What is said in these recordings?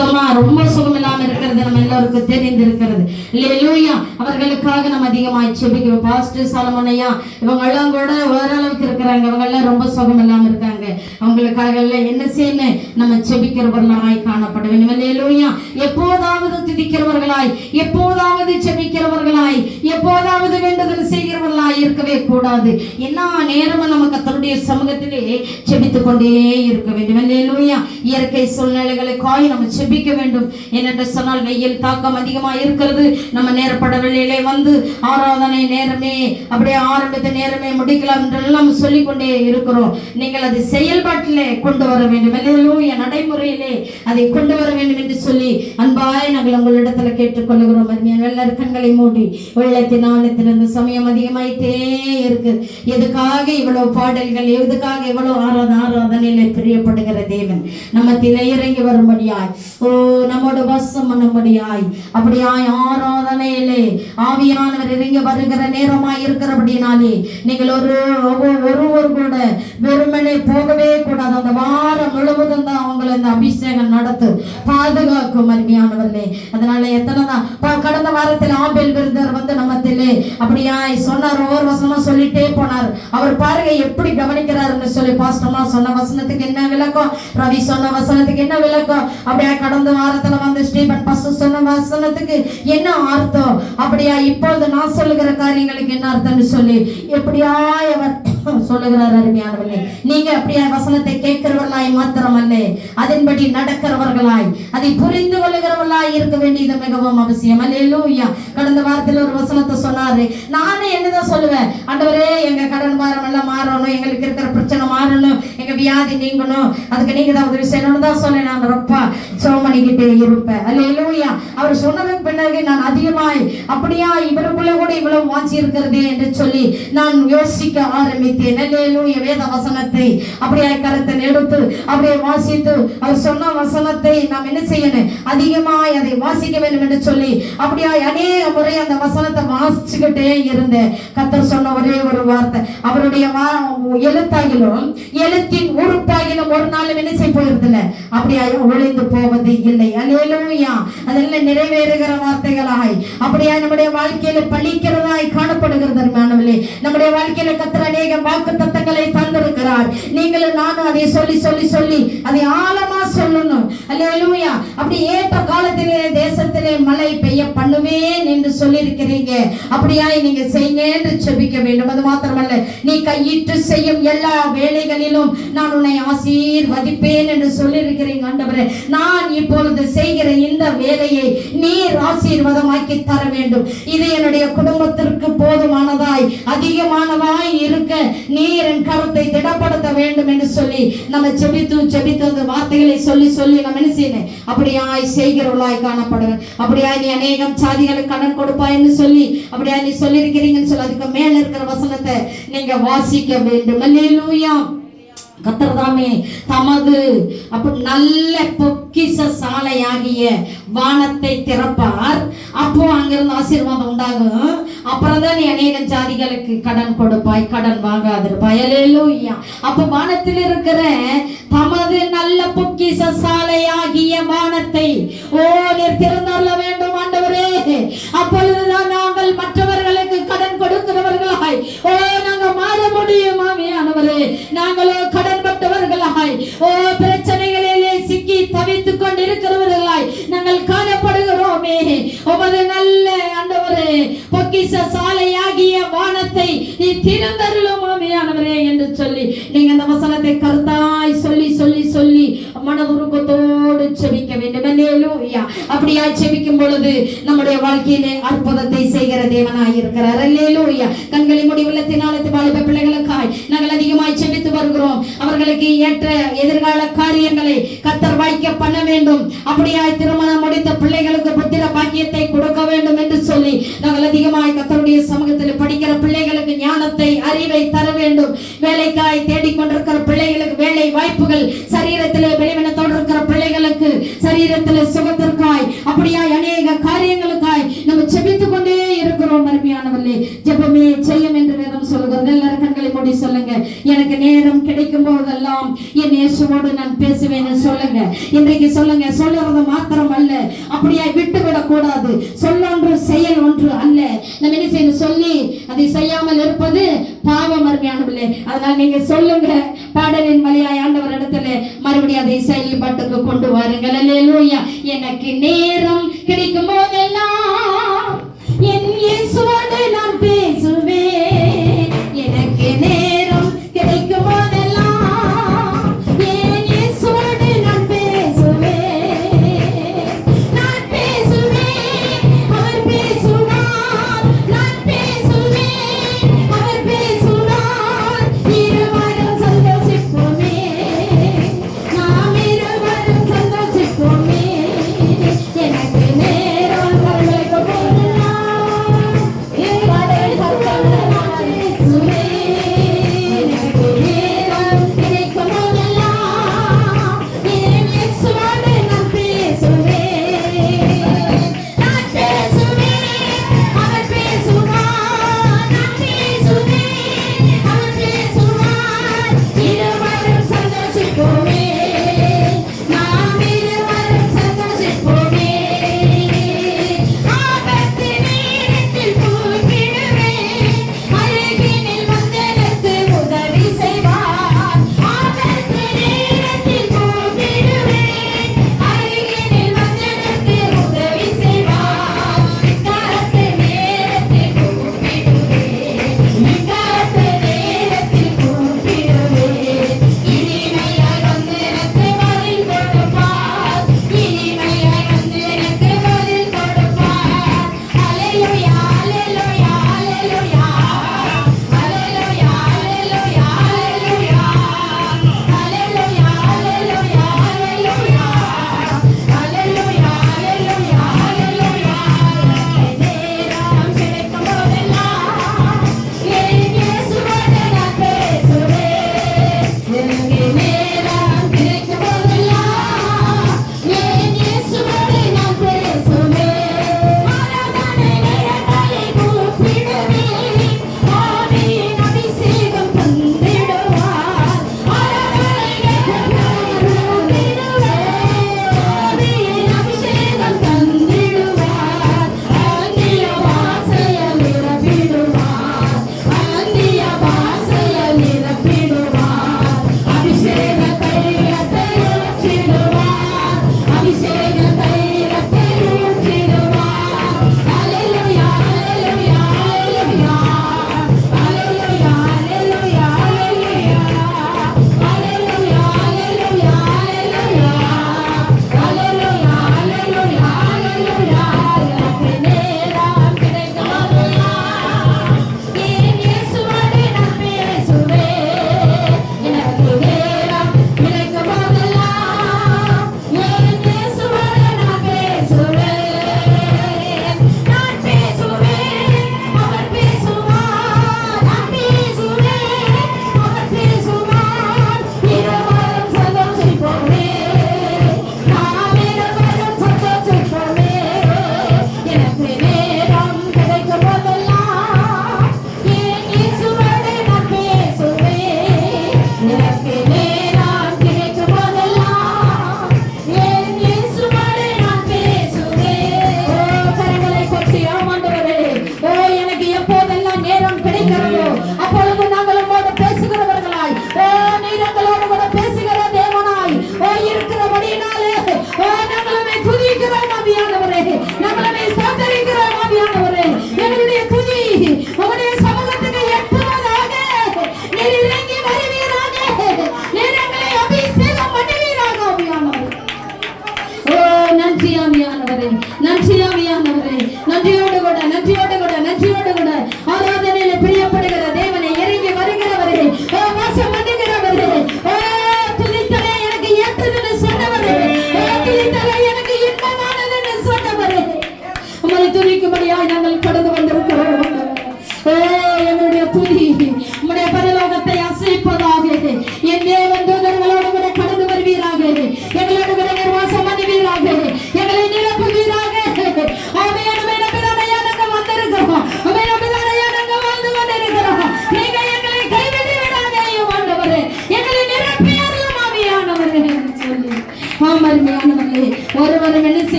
சுத்தமா ரொம்ப சுகம் இல்லாம இருக்கிறது நம்ம எல்லாருக்கும் தெரிந்திருக்கிறது. இல்லையா அவர்களுக்காக நம்ம அதிகமாக செபிக்கிறோம். பாஸ்டர் சாலமனையா இவங்க எல்லாம் கூட ஓரளவுக்கு இருக்கிறாங்க. இவங்க எல்லாம் ரொம்ப சுகம் இல்லாம இருக்காங்க. அவங்களுக்காக எல்லாம் என்ன செய்யணும் நம்ம செபிக்கிறவர்களாய் காணப்பட வேண்டும். இல்லையா எப்போதாவது துதிக்கிறவர்களாய் எப்போதாவது செபிக்கிறவர்களாய் எப்போதாவது வேண்டுதல் செய்கிறவர்களாய் இருக்கவே கூடாது. என்ன நேரமும் நம்ம கத்தருடைய சமூகத்திலே செபித்துக் கொண்டே இருக்க வேண்டும். இல்லையா இயற்கை சூழ்நிலைகளுக்காய் நம்ம ஜெபிக்க வேண்டும். ஏனென்று சொன்னால் வெயில் தாக்கம் அதிகமா இருக்கிறது. நம்ம நேரப்பட வேளையிலே வந்து ஆராதனை நேரமே அப்படியே ஆரம்பித்த நேரமே முடிக்கலாம் என்றெல்லாம் சொல்லி கொண்டே இருக்கிறோம். நீங்கள் அது செயல்பாட்டிலே கொண்டு வர வேண்டும். இல்லையா நடைமுறையிலே அதை கொண்டு வர வேண்டும் என்று சொல்லி அன்பாய் நாங்கள் உங்களிடத்துல கேட்டுக்கொள்ளுகிறோம் அருமையான எல்லாரும் கண்களை மூடி வெள்ளத்தின் ஆழத்திலிருந்து சமயம் அதிகமாயிட்டே இருக்கு. எதுக்காக இவ்வளவு பாடல்கள் எதுக்காக இவ்வளவு ஆராத ஆராதனையில பிரியப்படுகிற தேவன்? நம்ம திரை இறங்கி வரும்படியாய் ஓ நம்மோட வசம் பண்ணும்படியாய். அப்படியாய் ஆராதனையிலே ஆவியானவர் இறங்கி வருகிற நேரமாய் இருக்கிறபடினாலே நீங்கள் ஒரு ஒருவர் கூட வெறுமனே போகவே கூடாது. அந்த வாரம் முழுவதும் தான் அவங்களை இந்த அபிஷேகம் நடத்து பாதுகாக்கும் அருமையானவர்களே. அதனால எத்தனை தான் கடந்த வாரத்தில் ஆபேல் விருதர் வந்து அப்படியா? சொன்னார் ஒவ்வொரு வசனமா சொல்லிட்டே போனார். அவர் பாருங்க எப்படி கவனிக்கிறாருன்னு சொல்லி பாஸ்டமா சொன்ன வசனத்துக்கு என்ன விளக்கம்? ரவி சொன்ன வசனத்துக்கு என்ன விளக்கம்? அப்படியா கடந்த வாரத்துல வந்து ஸ்டீபன் பசு சொன்ன வசனத்துக்கு என்ன அர்த்தம்? அப்படியா இப்பொழுது நான் சொல்லுகிற காரியங்களுக்கு என்ன அர்த்தம்னு சொல்லி எப்படியா அவர் சொல்லுகிறார் அருமையானவர்களே. நீங்க அப்படியா வசனத்தை கேட்கிறவர்களாய் மாத்திரமல்ல. அதன்படி நடக்கிறவர்களாய் அதை புரிந்து கொள்ளுகிறவர்களாய் இருக்க வேண்டியது மிகவும் அவசியம். அல்லேலூயா. கடந்த வாரத்தில் ஒரு வசனத்தை சொன்னாரு. நானே என்னதான் சொல்லுவேன்? ஆண்டவரே எங்க கடன் பாரம் எல்லாம் மாறணும். எங்களுக்கு இருக்கிற பிரச்சனை மாறணும். எங்க வியாதி நீங்கணும். அதுக்கு நீங்க தான் உதவி செய்யணும்னு தான் சொன்னேன் நான். ரொம்ப சோமணிக்கிட்டே இருப்பேன். அல்லேலூயா. அவர் சொன்னதுக்கு பின்னாடி நான் அதிகமாய் அப்படியா இவருக்குள்ள கூட இவ்வளவு வாஞ்சி இருக்கிறதே என்று சொல்லி நான் யோசிக்க ஆரம்பித்தேன் அல்லேலூயா வேத வசனத்தை அப்படியே கருத்தில் எடுத்து அப்படியே வாசித்து அவர் சொன்ன வசனத்தை நாம் என்ன செய்யணும்? அதிகமாய் அதை வாசிக்க வேண்டும் என்று சொல்லி அப்படியா அநேக முறை அந்த வசனத்தை வாசிச்சுக்கிட்டே இருந்தேன். கத்தர் சொன்ன ஒரே ஒரு வார்த்தை. அவருடைய எழுத்தாகிலும் எழுத்தின் உறுப்பாகிலும் ஒரு நாளும் என்ன செய்ய போயிருதில்ல அப்படியா ஒளிந்து போவது இல்லை. அல்லேலூயா. அதெல்லாம் நிறைவேறுகிற வார்த்தைகளாய். அப்படியா நம்முடைய வாழ்க்கையில பழிக்கிறதாய் காணப்படுகிறது அருமையானவர்களே நம்முடைய வாழ்க்கையில கத்திர அநேக வாக்கு தத்தங்களை தந்திருக்கிறார். நீங்களும் நானும் அதை சொல்லி சொல்லி சொல்லி அதை ஆழமா சொல்லணும். அல்லா அப்படி ஏற்ற காலத்திலே தேசத்திலே மழை பெய்ய பண்ணுவேன் என்று சொல்லியிருக்கிறீங்க. அப்படியாய் நீங்க செய்யுங்க என்று செபிக்க வேண்டும். அது மாத்திரமல்ல நீ கையிட்டு செய்யும் எல்லா வேலைகளிலும் நான் உன்னை ஆசீர்வதிப்பேன் என்று சொல்லியிருக்கிறீங்க ஆண்டவரே. நான் இப்பொழுது செய்கிற இந்த வேலையை நீர் ஆசீர்வாதமாக்கி தர வேண்டும். இது என்னுடைய குடும்பத்திற்கு போதுமானதாய். அதிகமானவாய் இருக்க நீர் என் கருத்தை திடப்படுத்த வேண்டும் என்று சொல்லி நம்ம செபித்து செபித்து அந்த வார்த்தைகளை சொல்லி சொல்லி நம்ம என்ன செய்யணும்? அப்படியாய் செய்கிறவளாய் காணப்படுவேன். அப்படியாய் நீ அநேகம் சாதிகளுக்கு கடன் கொடுப்பாய்ன்னு சொல்லி அப்படியா நீ சொல்லியிருக்கிறீங்கன்னு சொல்லி அதுக்கு மேல இருக்கிற வசனத்தை நீங்க வாசிக்க வேண்டும். அல்லேலூயா கத்தர்தாமே தமது அப்ப நல்ல ஆகிய வானத்தை திறப்பார். அப்போ அங்கிருந்து ஆசீர்வாதம் உண்டாகும். அப்புறம் தான் நீ அநேக ஜாதிகளுக்கு கடன் கொடுப்பாய் கடன் வாங்காதிருப்பாய். அல்லேலூயா அப்போ வானத்தில் இருக்கிற தமது நல்ல பொக்கிஷ சாலையாகிய வானத்தை ஓ நீர் திறந்தள்ள வேண்டும் ஆண்டவரே. அப்பொழுதுதான் நாங்கள் மற்றவர்களுக்கு கடன் கொடுக்கிறவர்களாய். ஓ நாங்க மாற முடியும் ஆவியானவரே. நாங்களோ கடன்பட்டவர்களாய். ஓ பிரச்சனைகளிலே சிக்கி தவித்துக் கொண்டிருக்கிறவர்கள் சாலையாகிய வானத்தை நீ திறந்தருளும் ஆமையானவரே என்று சொல்லி நீங்க அந்த வசனத்தை கருத்தாய் சொல்லி சொல்லி சொல்லி மனதுருக்கத்தோடு செபிக்க வேண்டும். அல்லேலூயா. அப்படியா செபிக்கும் பொழுது நம்முடைய வாழ்க்கையிலே அற்புதத்தை செய்கிற தேவனாய் இருக்கிறார். அல்லேலூயா. கண்களை முடி உள்ளத்தினாலத்து வாலிப பிள்ளைகளுக்காய் நாங்கள் அதிகமாய் செபித்து வருகிறோம். அவர்களுக்கு ஏற்ற எதிர்கால காரியங்களை கத்தர் பண்ண வேண்டும். அப்படியாய் திருமணம் முடித்த பிள்ளைகளுக்கு புத்திர பாக்கியத்தை கொடுக்க வேண்டும் என்று சொல்லி நாங்கள் அதிகமாய் கத்தருடைய சமூகத்தில் படிக்கிற பிள்ளைகளுக்கு ஞானத்தை அறிவை தர வேண்டும். வேலைக்காய் தேடிக்கொண்டிருக்கிற பிள்ளைகளுக்கு வேலை வாய்ப்புகள் சரீரத்தில் வெளிவினத்தோடு இருக்கிற பிள்ளைகளுக்கு சரீரத்தில் சுகத்திற்காய் அப்படியாய் அநேக காரியங்களுக்காய் நம்ம செபித்துக் கொண்டே இருக்கிறோம் அருமையானவர்களே. ஜெபமே எனக்கு நேரம் கிடைக்கும் போதெல்லாம் என் இயேசுவோடு நான் பேசுவேன்னு சொல்லுங்க. இன்றைக்கு சொல்லுங்க சொல்லுறது மாத்திரம் அல்ல அப்படியே விட்டுவிடக்கூடாது. சொல்ல ஒன்று செயல் ஒன்று அல்ல. நம்ம என்ன சொல்லி அதை செய்யாமல் இருப்பது பாவம் அருமையானவில்லை அதனால் நீங்க சொல்லுங்க. பாடலின் வழியாய் ஆண்டவர் இடத்துல மறுபடியும் அதை செயல்பாட்டுக்கு கொண்டு வாருங்கள். எனக்கு நேரம் கிடைக்கும் போதெல்லாம்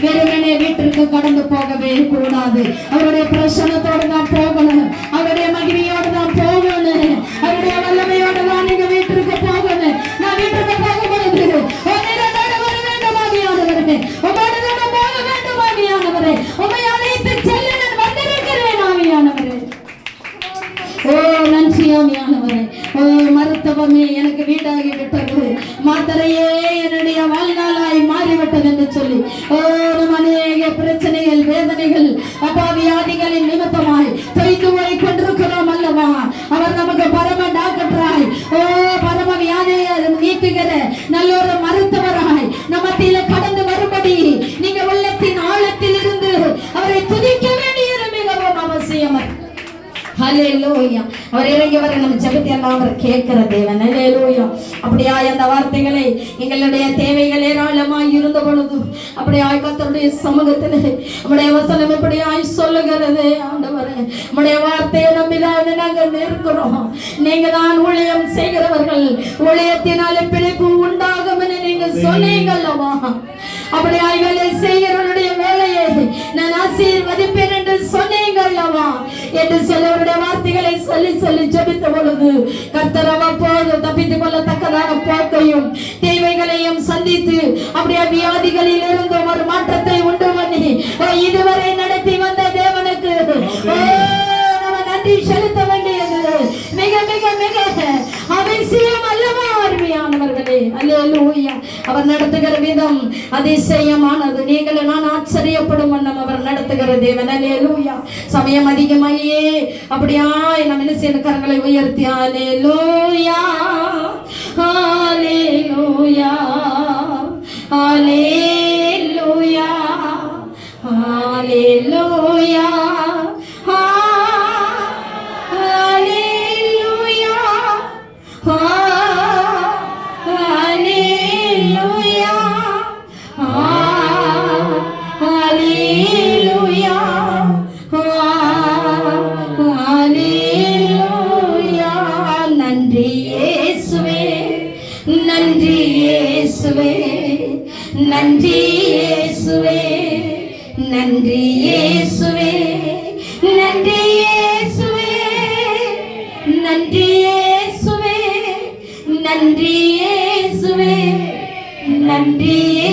வெறுமனே வீட்டிற்கு கடந்து போகவே கூடாது. அவருடைய பிரசனத்தோடு நான் போகணும். அவருடைய மகிமையோடு நான் போகணும். அவருடைய வல்லமையோடு நான் எங்க வீட்டிற்கு போகணும். நான் வீட்டிற்கு போக பொழுது வர வேண்டும் ஆவியானவரே. உம்மோடு போக வேண்டும் ஆவியானவரே. அழைத்து செல்ல நான் வந்திருக்கிறேன் ஆவியானவரே. ஓ நன்றி ஆவியானவரே. ஓ மருத்துவமே எனக்கு வீடாகி விட்டது. மாத்திரையே அவர் இறங்கி ஜெபத்தை எல்லாம் அவர் கேட்கிற தேவன். ஹalleluya அப்படியா அந்த வார்த்தைகளை எங்களுடைய தேவைகள் ஏராளமாய் இருந்த பொழுது அப்படியா கத்தருடைய சமூகத்தில் நம்முடைய வசனம் எப்படியாய் சொல்லுகிறது. ஆண்டவரே நம்முடைய வார்த்தையை நம்பிதான் நாங்கள் இருக்கிறோம் நீங்க தான் ஊழியம் செய்கிறவர்கள். ஊழியத்தினாலே பிழைப்பு உண்டாகும் என்று நீங்க சொன்னீங்கல்லவா? அப்படியாய் வேலை செய்கிறவருடைய வேலையை நான் ஆசீர்வதிப்பேன் என்று சொன்னீங்கல்லவா? என்று சொல்லவருடைய வார்த்தைகளை சொல்லி சொல்லி ஜபித்த பொழுது கர்த்தர் அவ்வப்போது தப்பித்துக் கொள்ளத்தக்கதான போக்கையும் தேவைகளையும் சந்தித்து அப்படியே வியாதிகளில் இருந்து ஒரு மாற்றத்தை உண்டு பண்ணி இதுவரை நடத்தி வந்த தேவனுக்கு நம்ம நன்றி செலுத்த வேண்டியது. மிக மிக மிக அவசியம் அல்லவா அருமையானவர்களே. அல்ல அவர் நடத்துகிற விதம் அதிசயமானது. இருக்கிற தேவன் அலேலூயா சமயம் அதிகமாயே அப்படியா? நம்ம என்ன செய்யணும் கரங்களை உயர்த்தி அலேலூயா அலேலூயா அலேலூயா நன்றியே சுவே நன்றியே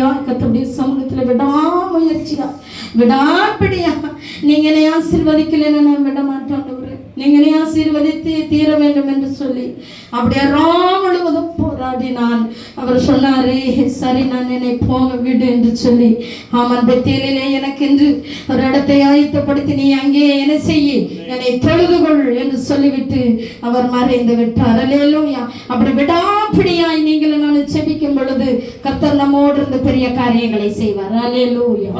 யாக்கோப் இப்படியா கத்தருடைய சமூகத்தில் விடாமுயற்சியா? விடாப்பிடியா? நீங்க என்னை ஆசீர்வதிக்கலைன்னு நீங்க என்னை ஆசீர்வதித்து தீர வேண்டும் என்று சொல்லி அப்படியே ரா முழுவதும் போராடினான். அவர் சொன்னாரு சரி நான் என்னை போக விடு என்று சொல்லி ஆமான் எனக்கு என்று ஒரு இடத்தை ஆயத்தப்படுத்தி நீ அங்கே என்ன செய்ய? என்னை தொழுதுகொள் என்று சொல்லிவிட்டு அவர் மறைந்து விட்டார். அல்லேலூயா. அப்படி விடாப்பிடியாய் நீங்கள் நான் செபிக்கும் பொழுது கர்த்தர் நம்மோடு இருந்து பெரிய காரியங்களை செய்வார். அல்லேலூயா.